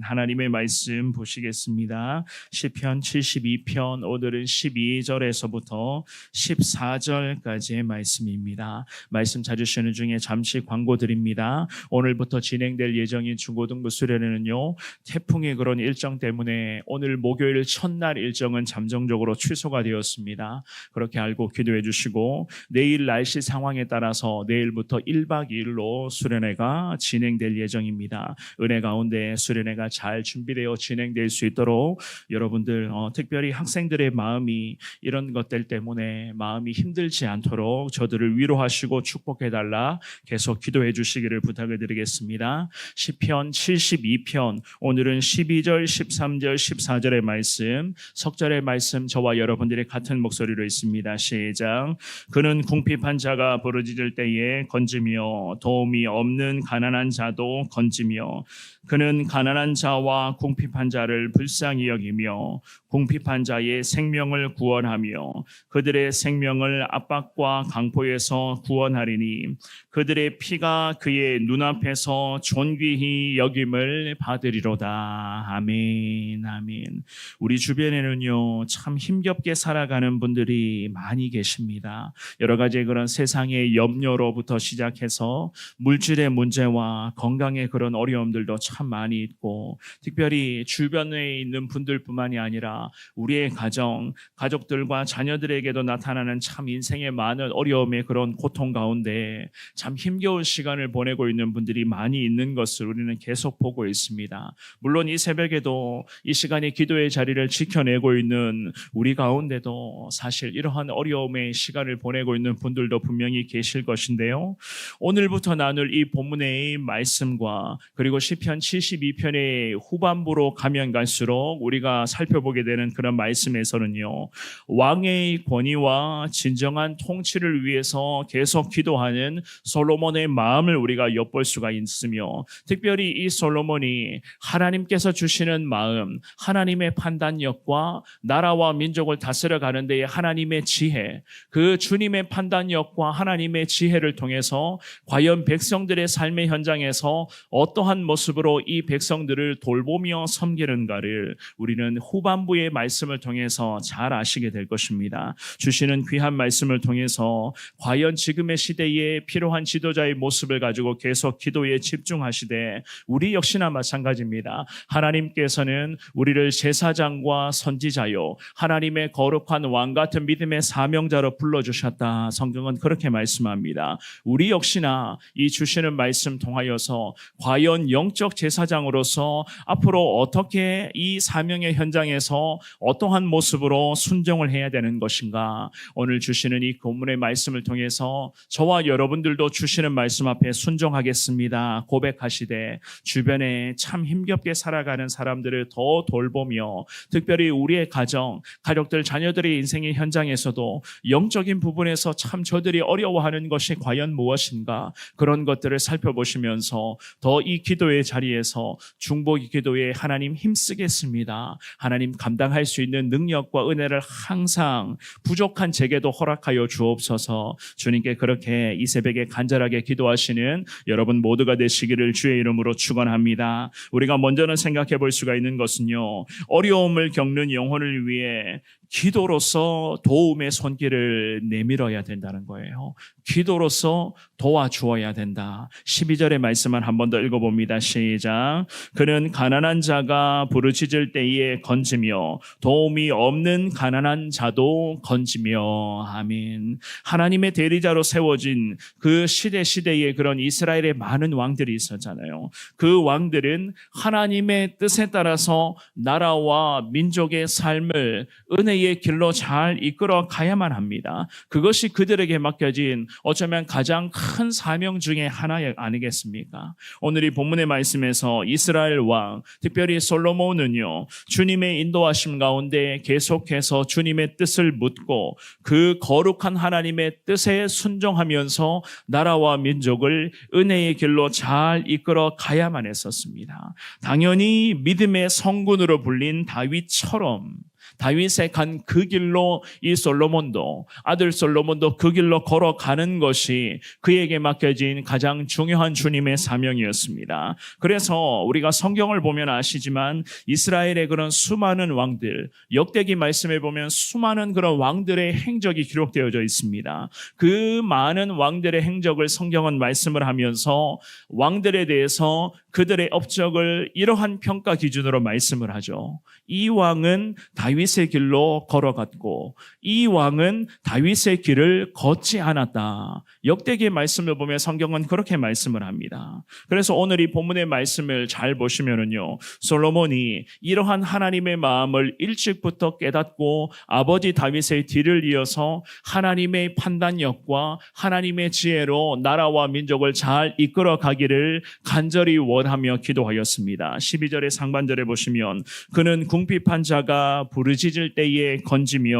하나님의 말씀 보시겠습니다. 시편 72편 오늘은 12절에서부터 14절까지의 말씀입니다. 말씀 찾으시는 중에 잠시 광고 드립니다. 오늘부터 진행될 예정인 중고등부 수련회는요. 태풍의 그런 일정 때문에 오늘 목요일 첫날 일정은 잠정적으로 취소가 되었습니다. 그렇게 알고 기도해 주시고 내일 날씨 상황에 따라서 내일부터 1박 2일로 수련회가 진행될 예정입니다. 은혜 가운데 수련회가 잘 준비되어 진행될 수 있도록 여러분들 어, 특별히 학생들의 마음이 이런 것들 때문에 마음이 힘들지 않도록 저들을 위로하시고 축복해 달라 계속 기도해 주시기를 부탁을 드리겠습니다. 시편 72편 오늘은 12절, 13절, 14절의 말씀, 석절의 말씀 저와 여러분들의 같은 목소리로 있습니다. 시작. 그는 궁핍한 자가 부르짖을 때에 건지며 도움이 없는 가난한 자도 건지며 그는 가난한 자와 궁핍한 자를 불쌍히 여기며 궁핍한 자의 생명을 구원하며 그들의 생명을 압박과 강포에서 구원하리니 그들의 피가 그의 눈앞에서 존귀히 여김을 받으리로다. 아멘. 아멘. 우리 주변에는요. 참 힘겹게 살아가는 분들이 많이 계십니다. 여러 가지 그런 세상의 염려로부터 시작해서 물질의 문제와 건강의 그런 어려움들도 참 많이 있고 특별히 주변에 있는 분들뿐만이 아니라 우리의 가정, 가족들과 자녀들에게도 나타나는 참 인생의 많은 어려움의 그런 고통 가운데 참 힘겨운 시간을 보내고 있는 분들이 많이 있는 것을 우리는 계속 보고 있습니다. 물론 이 새벽에도 이 시간에 기도의 자리를 지켜내고 있는 우리 가운데도 사실 이러한 어려움의 시간을 보내고 있는 분들도 분명히 계실 것인데요. 오늘부터 나눌 이 본문의 말씀과 그리고 시편 72편의 후반부로 가면 갈수록 우리가 살펴보게 되는 그런 말씀에서는요. 왕의 권위와 진정한 통치를 위해서 계속 기도하는 솔로몬의 마음을 우리가 엿볼 수가 있으며 특별히 이 솔로몬이 하나님께서 주시는 마음, 하나님의 판단력과 나라와 민족을 다스려 가는 데에 하나님의 지혜, 그 주님의 판단력과 하나님의 지혜를 통해서 과연 백성들의 삶의 현장에서 어떠한 모습으로 이 백성들을 돌보며 섬기는가를 우리는 후반부의 말씀을 통해서 잘 아시게 될 것입니다. 주시는 귀한 말씀을 통해서 과연 지금의 시대에 필요한 지도자의 모습을 가지고 계속 기도에 집중하시되 우리 역시나 마찬가지입니다. 하나님께서는 우리를 제사장과 선지자요 하나님의 거룩한 왕 같은 믿음의 사명자로 불러 주셨다. 성경은 그렇게 말씀합니다. 우리 역시나 이 주시는 말씀 통하여서 과연 영적 제사장으로서 앞으로 어떻게 이 사명의 현장에서 어떠한 모습으로 순종을 해야 되는 것인가? 오늘 주시는 이 본문의 말씀을 통해서 저와 여러분들도 주시는 말씀 앞에 순종하겠습니다. 고백하시되 주변에 참 힘겹게 살아가는 사람들을 더 돌보며 특별히 우리의 가정 가족들 자녀들의 인생의 현장에서도 영적인 부분에서 참 저들이 어려워하는 것이 과연 무엇인가? 그런 것들을 살펴보시면서 더 이 기도의 자리에서 중 보기 기도에 하나님 힘쓰겠습니다 하나님 감당할 수 있는 능력과 은혜를 항상 부족한 제게도 허락하여 주옵소서 주님께 그렇게 이 새벽에 간절하게 기도하시는 여러분 모두가 되시기를 주의 이름으로 축원합니다. 우리가 먼저는 생각해 볼 수가 있는 것은요. 어려움을 겪는 영혼을 위해 기도로서 도움의 손길을 내밀어야 된다는 거예요. 기도로서 도와주어야 된다. 12절의 말씀을 한 번 더 읽어봅니다. 시작. 그는 가난한 자가 부르짖을 때에 건지며 도움이 없는 가난한 자도 건지며 아멘. 하나님의 대리자로 세워진 그 시대 시대에 그런 이스라엘의 많은 왕들이 있었잖아요. 그 왕들은 하나님의 뜻에 따라서 나라와 민족의 삶을 은혜의 길로 잘 이끌어 가야만 합니다. 그것이 그들에게 맡겨진 어쩌면 가장 큰 사명 중에 하나 아니겠습니까? 오늘 이 본문의 말씀에서 이스라엘 왕, 특별히 솔로몬은요, 주님의 인도하심 가운데 계속해서 주님의 뜻을 묻고 그 거룩한 하나님의 뜻에 순종하면서 나라와 민족을 은혜의 길로 잘 이끌어 가야만 했었습니다. 당연히 믿음의 성군으로 불린 다윗처럼 다윗의 간 그 길로 이 솔로몬도 아들 솔로몬도 그 길로 걸어가는 것이 그에게 맡겨진 가장 중요한 주님의 사명이었습니다. 그래서 우리가 성경을 보면 아시지만 이스라엘의 그런 수많은 왕들 역대기 말씀에 보면 수많은 그런 왕들의 행적이 기록되어져 있습니다. 그 많은 왕들의 행적을 성경은 말씀을 하면서 왕들에 대해서 그들의 업적을 이러한 평가 기준으로 말씀을 하죠. 이 왕은 다윗 의 길로 걸어갔고 이 왕은 다윗의 길을 걷지 않았다. 역대기의 말씀을 보면 성경은 그렇게 말씀을 합니다. 그래서 오늘 이 본문의 말씀을 잘 보시면은요. 솔로몬이 이러한 하나님의 마음을 일찍부터 깨닫고 아버지 다윗의 뒤를 이어서 하나님의 판단력과 하나님의 지혜로 나라와 민족을 잘 이끌어 가기를 간절히 원하며 기도하였습니다. 12절의 상반절에 보시면 그는 궁핍한 자가 부르 짖을 때에 건지며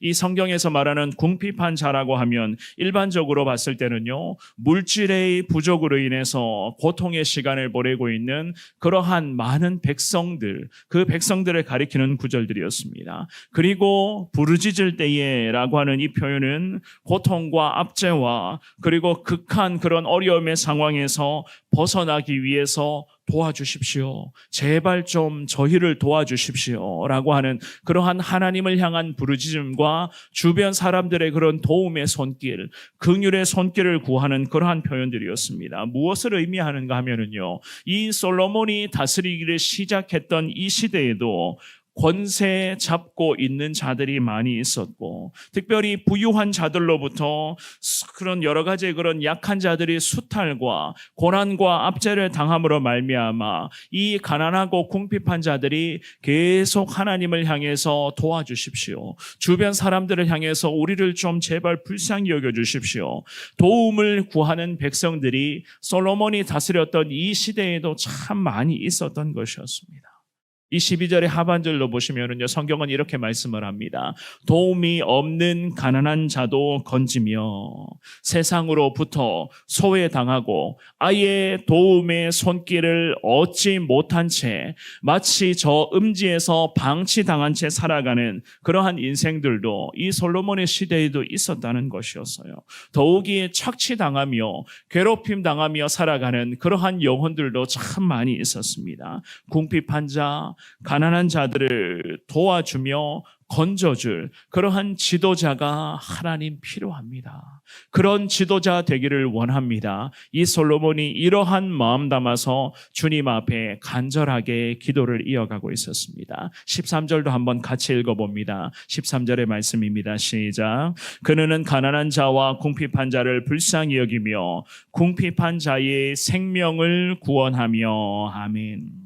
이 성경에서 말하는 궁핍한 자라고 하면 일반적으로 봤을 때는요. 물질의 부족으로 인해서 고통의 시간을 보내고 있는 그러한 많은 백성들 그 백성들을 가리키는 구절들이었습니다. 그리고 부르짖을 때에라고 하는 이 표현은 고통과 압제와 그리고 극한 그런 어려움의 상황에서 벗어나기 위해서 도와주십시오. 제발 좀 저희를 도와주십시오. 라고 하는 그러한 하나님을 향한 부르짖음과 주변 사람들의 그런 도움의 손길, 긍휼의 손길을 구하는 그러한 표현들이었습니다. 무엇을 의미하는가 하면은요. 이 솔로몬이 다스리기를 시작했던 이 시대에도 권세 잡고 있는 자들이 많이 있었고 특별히 부유한 자들로부터 그런 여러 가지 그런 약한 자들이 수탈과 고난과 압제를 당함으로 말미암아 이 가난하고 궁핍한 자들이 계속 하나님을 향해서 도와주십시오. 주변 사람들을 향해서 우리를 좀 제발 불쌍히 여겨 주십시오. 도움을 구하는 백성들이 솔로몬이 다스렸던 이 시대에도 참 많이 있었던 것이었습니다. 이 12절의 하반절로 보시면은요, 성경은 이렇게 말씀을 합니다. 도움이 없는 가난한 자도 건지며 세상으로부터 소외당하고 아예 도움의 손길을 얻지 못한 채 마치 저 음지에서 방치당한 채 살아가는 그러한 인생들도 이 솔로몬의 시대에도 있었다는 것이었어요. 더욱이 착취당하며 괴롭힘 당하며 살아가는 그러한 영혼들도 참 많이 있었습니다. 궁핍한 자, 가난한 자들을 도와주며 건져줄 그러한 지도자가 하나님 필요합니다. 그런 지도자 되기를 원합니다. 이 솔로몬이 이러한 마음 담아서 주님 앞에 간절하게 기도를 이어가고 있었습니다. 13절도 한번 같이 읽어봅니다. 13절의 말씀입니다. 시작. 그는 가난한 자와 궁핍한 자를 불쌍히 여기며 궁핍한 자의 생명을 구원하며 아멘.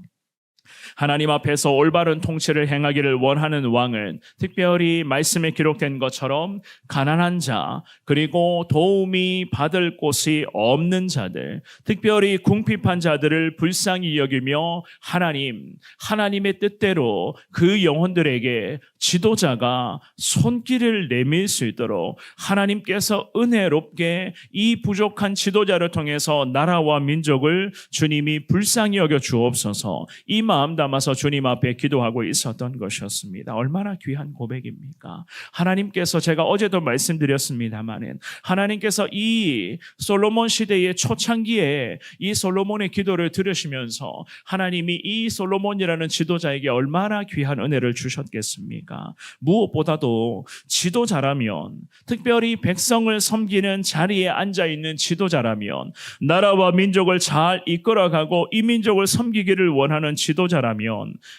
하나님 앞에서 올바른 통치를 행하기를 원하는 왕은 특별히 말씀에 기록된 것처럼 가난한 자 그리고 도움이 받을 곳이 없는 자들 특별히 궁핍한 자들을 불쌍히 여기며 하나님 하나님의 뜻대로 그 영혼들에게 지도자가 손길을 내밀 수 있도록 하나님께서 은혜롭게 이 부족한 지도자를 통해서 나라와 민족을 주님이 불쌍히 여겨 주옵소서. 이 마음 담 아서 주님 앞에 기도하고 있었던 것이었습니다. 얼마나 귀한 고백입니까? 하나님께서 제가 어제도 말씀드렸습니다만은 하나님께서 이 솔로몬 시대의 초창기에 이 솔로몬의 기도를 들으시면서 하나님이 이 솔로몬이라는 지도자에게 얼마나 귀한 은혜를 주셨겠습니까? 무엇보다도 지도자라면 특별히 백성을 섬기는 자리에 앉아 있는 지도자라면 나라와 민족을 잘 이끌어가고 이 민족을 섬기기를 원하는 지도자라면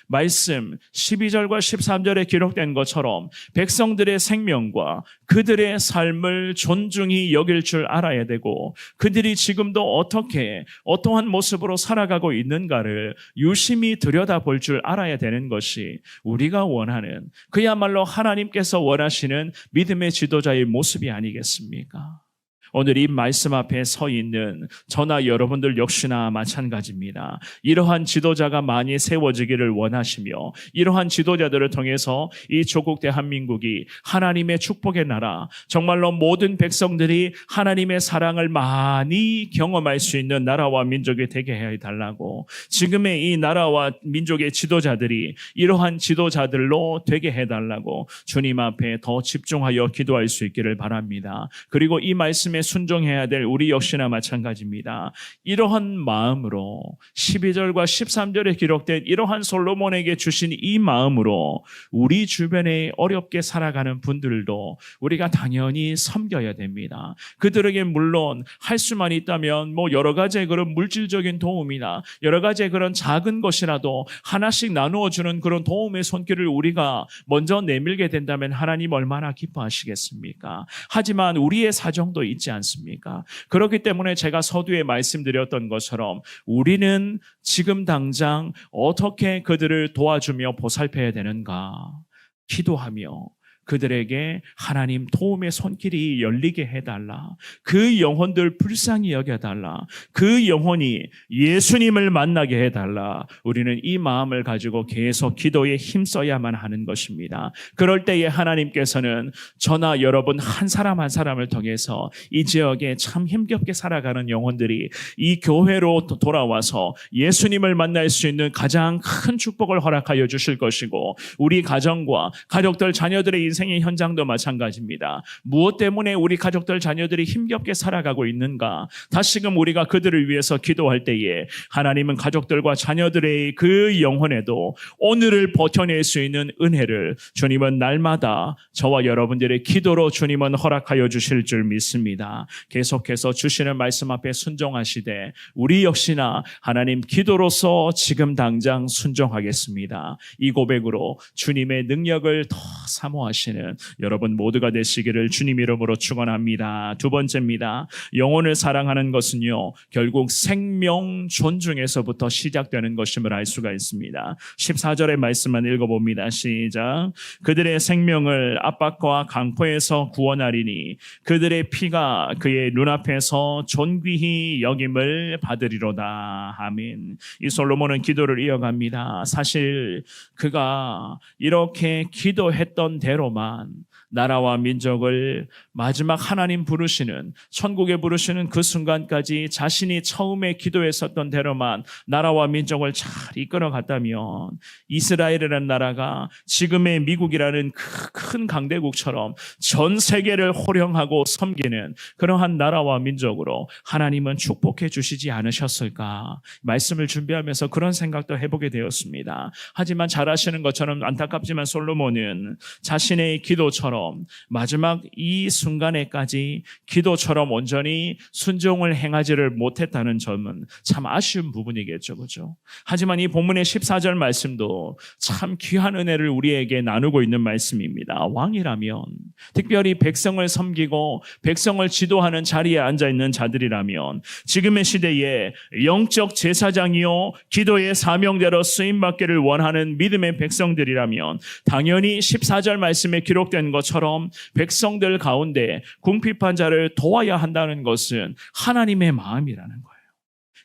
말씀 12절과 13절에 기록된 것처럼 백성들의 생명과 그들의 삶을 존중히 여길 줄 알아야 되고 그들이 지금도 어떻게 어떠한 모습으로 살아가고 있는가를 유심히 들여다볼 줄 알아야 되는 것이 우리가 원하는 그야말로 하나님께서 원하시는 믿음의 지도자의 모습이 아니겠습니까? 오늘 이 말씀 앞에 서 있는 저나 여러분들 역시나 마찬가지입니다. 이러한 지도자가 많이 세워지기를 원하시며 이러한 지도자들을 통해서 이 조국 대한민국이 하나님의 축복의 나라, 정말로 모든 백성들이 하나님의 사랑을 많이 경험할 수 있는 나라와 민족이 되게 해 달라고 지금의 이 나라와 민족의 지도자들이 이러한 지도자들로 되게 해 달라고 주님 앞에 더 집중하여 기도할 수 있기를 바랍니다. 그리고 이 말씀에 순종해야 될 우리 역시나 마찬가지입니다. 이러한 마음으로 12절과 13절에 기록된 이러한 솔로몬에게 주신 이 마음으로 우리 주변에 어렵게 살아가는 분들도 우리가 당연히 섬겨야 됩니다. 그들에게 물론 할 수만 있다면 뭐 여러 가지의 그런 물질적인 도움이나 여러 가지의 그런 작은 것이라도 하나씩 나누어 주는 그런 도움의 손길을 우리가 먼저 내밀게 된다면 하나님 얼마나 기뻐하시겠습니까? 하지만 우리의 사정도 있지 않습니까? 그렇기 때문에 제가 서두에 말씀드렸던 것처럼 우리는 지금 당장 어떻게 그들을 도와주며 보살펴야 되는가? 기도하며 그들에게 하나님 도움의 손길이 열리게 해달라. 그 영혼들 불쌍히 여겨달라. 그 영혼이 예수님을 만나게 해달라. 우리는 이 마음을 가지고 계속 기도에 힘써야만 하는 것입니다. 그럴 때에 하나님께서는 저나 여러분 한 사람 한 사람을 통해서 이 지역에 참 힘겹게 살아가는 영혼들이 이 교회로 도- 돌아와서 예수님을 만날 수 있는 가장 큰 축복을 허락하여 주실 것이고 우리 가정과 가족들 자녀들의 인생 의 현장도 마찬가지입니다. 무엇 때문에 우리 가족들 자녀들이 힘겹게 살아가고 있는가? 다시금 우리가 그들을 위해서 기도할 때에 하나님은 가족들과 자녀들의 그 영혼에도 오늘을 버텨낼 수 있는 은혜를 주님은 날마다 저와 여러분들의 기도로 주님은 허락하여 주실 줄 믿습니다. 계속해서 주시는 말씀 앞에 순종하시되 우리 역시나 하나님 기도로서 지금 당장 순종하겠습니다. 이 고백으로 주님의 능력을 더 사모하시는 여러분 모두가 되시기를 주님 이름으로 축원합니다. 두 번째입니다. 영혼을 사랑하는 것은요. 결국 생명 존중에서부터 시작되는 것임을 알 수가 있습니다. 14절의 말씀만 읽어 봅니다. 시작. 그들의 생명을 압박과 강포에서 구원하리니 그들의 피가 그의 눈앞에서 존귀히 여김을 받으리로다. 아멘. 이 솔로몬은 기도를 이어갑니다. 사실 그가 이렇게 기도했던 대로 만 나라와 민족을 마지막 하나님 부르시는 천국에 부르시는 그 순간까지 자신이 처음에 기도했었던 대로만 나라와 민족을 잘 이끌어 갔다면 이스라엘이라는 나라가 지금의 미국이라는 그큰 강대국처럼 전 세계를 호령하고 섬기는 그러한 나라와 민족으로 하나님은 축복해 주시지 않으셨을까 말씀을 준비하면서 그런 생각도 해보게 되었습니다. 하지만 잘 아시는 것처럼 안타깝지만 솔로몬은 자신의 기도처럼 마지막 이 순간에까지 기도처럼 온전히 순종을 행하지를 못했다는 점은 참 아쉬운 부분이겠죠. 그죠? 하지만 이 본문의 14절 말씀도 참 귀한 은혜를 우리에게 나누고 있는 말씀입니다. 왕이라면 특별히 백성을 섬기고 백성을 지도하는 자리에 앉아 있는 자들이라면 지금의 시대에 영적 제사장이요 기도의 사명대로 쓰임 받기를 원하는 믿음의 백성들이라면 당연히 14절 말씀에 기록된 것처럼 백성들 가운데 궁핍한 자를 도와야 한다는 것은 하나님의 마음이라는 거예요.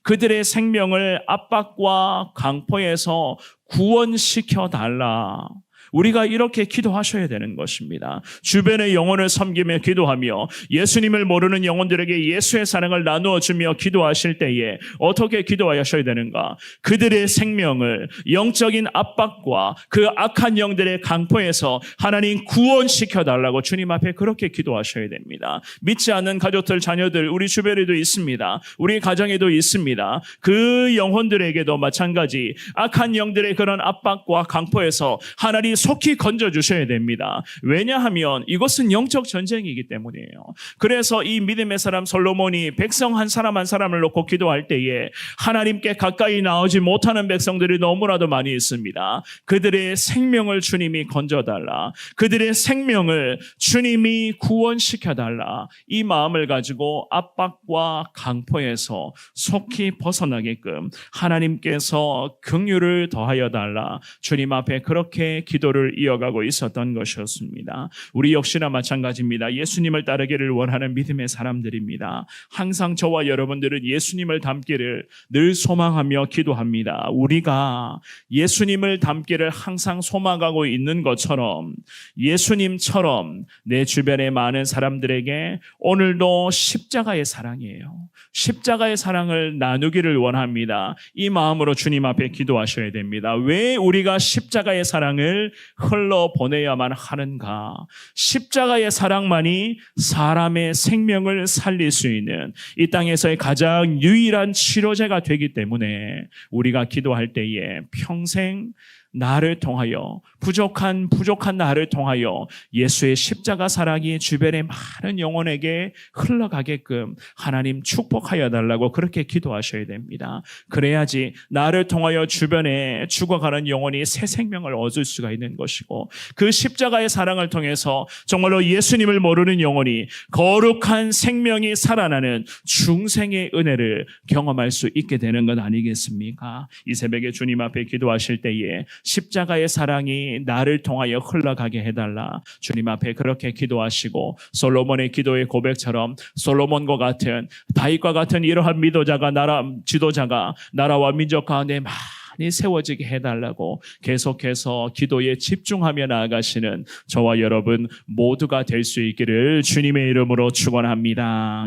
그들의 생명을 압박과 강포에서 구원시켜 달라. 우리가 이렇게 기도하셔야 되는 것입니다. 주변의 영혼을 섬기며 기도하며 예수님을 모르는 영혼들에게 예수의 사랑을 나누어 주며 기도하실 때에 어떻게 기도하셔야 되는가? 그들의 생명을 영적인 압박과 그 악한 영들의 강포에서 하나님 구원시켜 달라고 주님 앞에 그렇게 기도하셔야 됩니다. 믿지 않는 가족들, 자녀들 우리 주변에도 있습니다. 우리 가정에도 있습니다. 그 영혼들에게도 마찬가지 악한 영들의 그런 압박과 강포에서 하나님 속히 건져 주셔야 됩니다. 왜냐하면 이것은 영적 전쟁이기 때문이에요. 그래서 이 믿음의 사람 솔로몬이 백성 한 사람 한 사람을 놓고 기도할 때에 하나님께 가까이 나오지 못하는 백성들이 너무나도 많이 있습니다. 그들의 생명을 주님이 건져달라. 그들의 생명을 주님이 구원시켜달라. 이 마음을 가지고 압박과 강포에서 속히 벗어나게끔 하나님께서 긍휼을 더하여 달라. 주님 앞에 그렇게 기도 기도를 이어가고 있었던 것이었습니다. 우리 역시나 마찬가지입니다. 예수님을 따르기를 원하는 믿음의 사람들입니다. 항상 저와 여러분들은 예수님을 닮기를 늘 소망하며 기도합니다. 우리가 예수님을 닮기를 항상 소망하고 있는 것처럼 예수님처럼 내 주변의 많은 사람들에게 오늘도 십자가의 사랑이에요. 십자가의 사랑을 나누기를 원합니다. 이 마음으로 주님 앞에 기도하셔야 됩니다. 왜 우리가 십자가의 사랑을 흘러 보내야만 하는가? 십자가의 사랑만이 사람의 생명을 살릴 수 있는 이 땅에서의 가장 유일한 치료제가 되기 때문에 우리가 기도할 때에 평생 나를 통하여 부족한 부족한 나를 통하여 예수의 십자가 사랑이 주변의 많은 영혼에게 흘러가게끔 하나님 축복하여 달라고 그렇게 기도하셔야 됩니다. 그래야지 나를 통하여 주변에 죽어가는 영혼이 새 생명을 얻을 수가 있는 것이고 그 십자가의 사랑을 통해서 정말로 예수님을 모르는 영혼이 거룩한 생명이 살아나는 중생의 은혜를 경험할 수 있게 되는 것 아니겠습니까? 이 새벽에 주님 앞에 기도하실 때에 십자가의 사랑이 나를 통하여 흘러가게 해달라. 주님 앞에 그렇게 기도하시고 솔로몬의 기도의 고백처럼 솔로몬과 같은 다윗과 같은 이러한 미도자가 나라 지도자가 나라와 민족 가운데 많이 세워지게 해달라고 계속해서 기도에 집중하며 나아가시는 저와 여러분 모두가 될 수 있기를 주님의 이름으로 축원합니다.